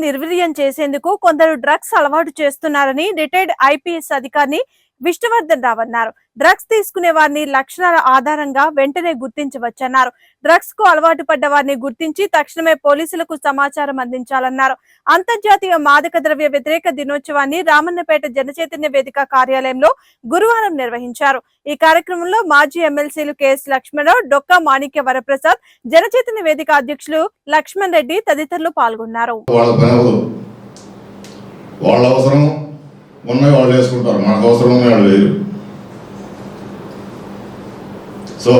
నిర్వీర్యం చేసేందుకు కొందరు డ్రగ్స్ అలవాటు చేస్తున్నారని రిటైర్డ్ ఐపీఎస్ అధికారిని విష్ణువర్ధన్ రావు అన్నారు. డ్రగ్స్ తీసుకునే వారిని లక్షణాల ఆధారంగా వెంటనే గుర్తించవచ్చన్నారు. డ్రగ్స్కు అలవాటు పడ్డ వారిని గుర్తించి తక్షణమే పోలీసులకు సమాచారం అందించాలన్నారు. అంతర్జాతీయ మాదక ద్రవ్య వ్యతిరేక దినోత్సవాన్ని రామన్నపేట జనచైతన్య వేదిక కార్యాలయంలో గురువారం నిర్వహించారు. ఈ కార్యక్రమంలో మాజీ ఎమ్మెల్సీలు కెఎస్ లక్ష్మణరావు డొక్కా మాణిక్య వరప్రసాద్ జనచైతన్య వేదిక అధ్యక్షులు లక్ష్మణ్ రెడ్డి తదితరులు పాల్గొన్నారు. వాళ్ళ అవసరం వాళ్ళు వేసుకుంటారు మనకు అవసరం ఉన్నాయి వాళ్ళు సో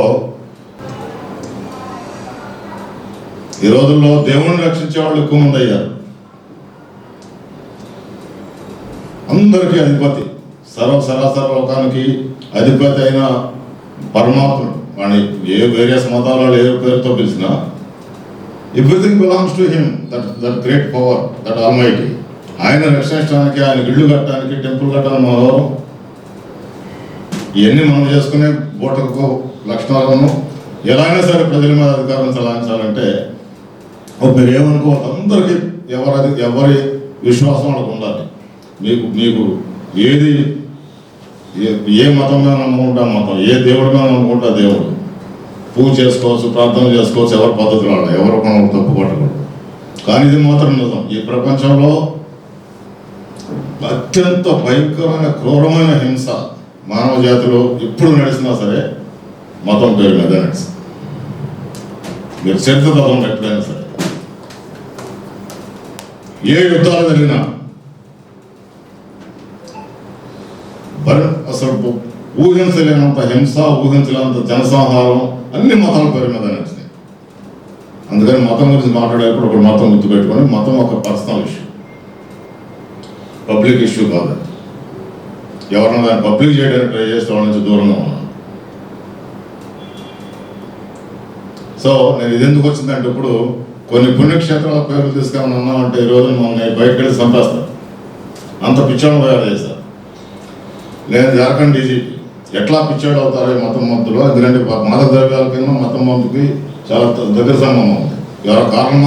ఈ రోజుల్లో దేవుణ్ణి రక్షించే వాళ్ళు ఎక్కువ మంది అయ్యారు. అందరికీ అధిపతి సర్వ సరాసర లోకానికి అధిపతి అయిన పరమాత్ముడు. వాడిని ఏ వేరియస్ మతాలలో ఏ పేరుతో పిలిచినా everything belongs to him that that great power that almighty ఆయన రక్షించడానికి ఆయన ఇల్లు కట్టడానికి టెంపుల్ కట్టడం మనం ఇవన్నీ మనం చేసుకునే బూటకు లక్షణాలను ఎలాగైనా సరే ప్రజల మీద అధికారం చలాయించాలంటే మీరు ఏమనుకో అందరికీ ఎవరది ఎవరి విశ్వాసం వాళ్ళకు ఉండాలి. మీకు మీకు ఏది ఏ- ఏ మతం మీద నమ్ముకుంటా మతం ఏ దేవుడి మీద నమ్ముకుంటా దేవుడు. పూజ చేసుకోవచ్చు ప్రార్థన చేసుకోవచ్చు ఎవరి పద్ధతులు వాళ్ళు ఎవరు మనం తప్పు పట్టకూడదు కానీ ఇది మాత్రం నిజం. ఈ ప్రపంచంలో అత్యంత భయంకరమైన క్రూరమైన హింస మానవ జాతిలో ఎప్పుడు నడిచినా సరే మతం పేరు మీద నడిచి మీరు చరిత్ర చదవండి ఎప్పుడైనా సరే. ఏ యుద్ధాలు జరిగినా భర- అసలు ఊహించలేనంత హింస ఊహించలేనంత జనసంహారం అన్ని మతాల పేరు మీద నడిచినాయి అందుకని మతం గురించి మాట్లాడేటప్పుడు ఒక మతం గుర్తుపెట్టుకొని మతం ఒక పర్సనల్ ఇష్యూ. పబ్లిక్ ఇష్యూ కాదు. ఎవరన్నా దాన్ని పబ్లిక్ చేయడానికి ట్రై చేస్తే వాళ్ళ నుంచి దూరంగా ఉన్నాను. సో నేను ఇది ఎందుకు వచ్చిందంటే ఇప్పుడు కొన్ని పుణ్యక్షేత్రాల పేర్లు తీసుకొని ఉన్నామంటే ఈ రోజు మమ్మల్ని బయటకు వెళ్ళి చంపేస్తారు అంత పిచ్చాడు తయారు చేశారు. నేను జార్ఖండ్ డీజీపీ ఎట్లా పిచ్చాడు అవుతారో మతం మంతులు ఎందుకంటే మత ద్రవ్యాల కింద మతం మత్తుకి చాలా దగ్గర సంబంధం ఉంది. ఎవరో కారణం